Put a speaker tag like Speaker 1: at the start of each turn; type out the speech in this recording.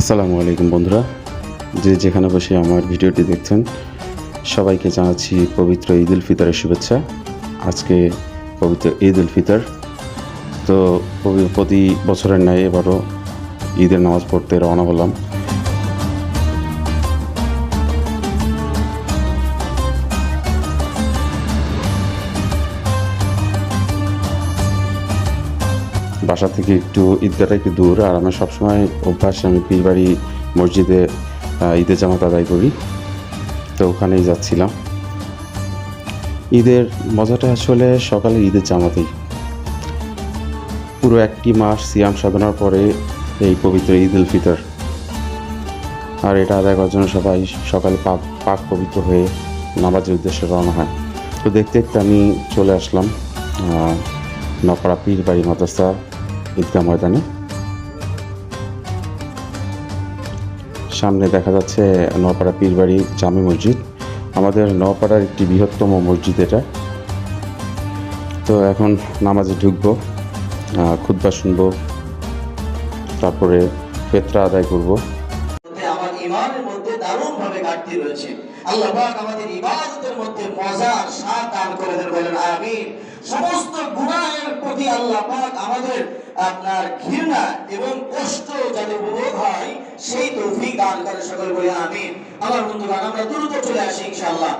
Speaker 1: আসসালামু আলাইকুম বন্ধুরা। যে যেখানে বসে আমার ভিডিওটি দেখছেন, সবাইকে জানাচ্ছি পবিত্র ঈদ উল ফিতরের শুভেচ্ছা। আজকে পবিত্র ঈদ উল ফিতর। তো প্রতি বছরের ন্যায় এবারও ঈদের নামাজ পড়তে রওনা হলাম। বাসা থেকে একটু ঈদগাহটা একটু দূর আর আমার সবসময় অভ্যাস আমি পীরবাড়ি মসজিদে ঈদের জামাত আদায় করি। তো ওখানেই যাচ্ছিলাম। ঈদের মজাটা আসলে সকালে ঈদের জামাতেই। পুরো একটি মাস সিয়াম সাধনার পরে এই পবিত্র ঈদ উল ফিতর। আর এটা আদায় করার জন্য সবাই সকালে পাক পাক পবিত্র হয়ে নামাজের উদ্দেশ্যে রওনা হয়। তো দেখতে দেখতে আমি চলে আসলাম আহ, পীর পীরবাড়ি মাদ্রাসা। ঈদগাহ ময়দানে সামনে দেখা যাচ্ছে নপাড়া পীরবাড়ি জামি মসজিদ। আমাদের নপাড়ার একটি বৃহত্তম মসজিদ এটা। তো এখন নামাজে ঢুকবো খুদ্া শুনব, তারপরে পেত্রা আদায় করব।
Speaker 2: ইমানের মধ্যে দারুণ ভাবে ঘাটতি রয়েছে। আল্লাহ আমাদের ইবাদতের মধ্যে মজার স্বাদ দান করে দেন, বলেন আমিন। সমস্ত গুনাহের প্রতি আল্লাহ পাক আমাদের আপনার ঘৃণা এবং কষ্ট যাতে উপভোগ হয়, সেই তৌফিক দান করে সকল, বলে আমিন। আমার বন্ধুগণ, আমরা দ্রুত চলে আসি ইনশাআল্লাহ।